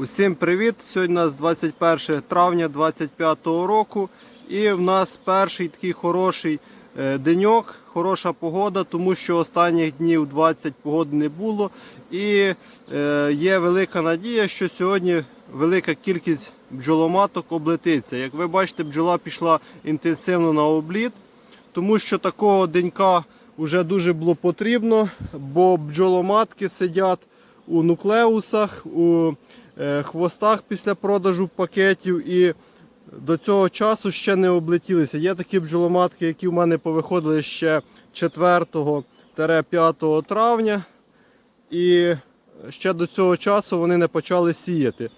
Усім привіт! Сьогодні у нас 21 травня 2025 року і в нас перший такий хороший деньок, хороша погода, тому що останніх днів 20 погоди не було. І е, є велика надія, що сьогодні велика кількість бджоломаток облетиться. Як ви бачите, бджола пішла інтенсивно на обліт, тому що такого денька вже дуже було потрібно, бо бджоломатки сидять у нуклеусах, у е, хвостах після продажу пакетів і до цього часу ще не облетілися. Є такі бджоломатки, які в мене повиходили ще 4-5 травня, і ще до цього часу вони не почали сіяти.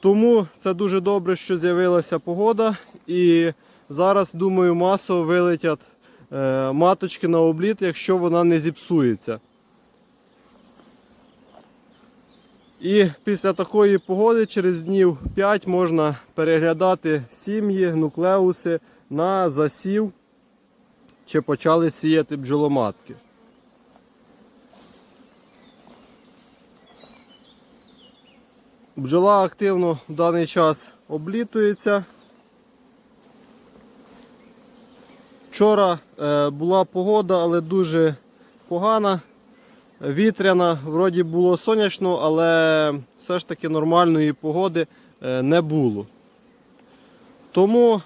Тому це дуже добре, що з'явилася погода, і зараз, думаю, масово вилетять е, маточки на обліт, якщо вона не зіпсується. І після такої погоди через днів 5 можна переглядати сім'ї, нуклеуси на засів, чи почали сіяти бджоломатки. Бджола активно в даний час облітується. Вчора е, була погода, але дуже погана вітряна, вроді було сонячно, але все ж таки нормальної погоди е, не було. Тому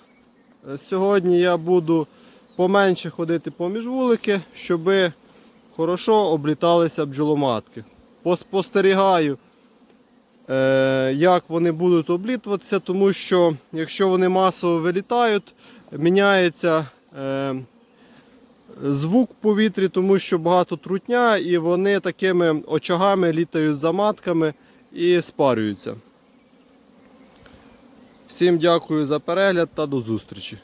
е, сьогодні я буду поменше ходити поміж вулики, щоб хорошо обліталися бджоломатки. Поспостерігаю, е, як вони будуть облітуватися, тому що якщо вони масово вилітають, міняється звук в повітрі, тому що багато трутня, і вони такими очагами літають за матками і спарюються. Всім дякую за перегляд та до зустрічі.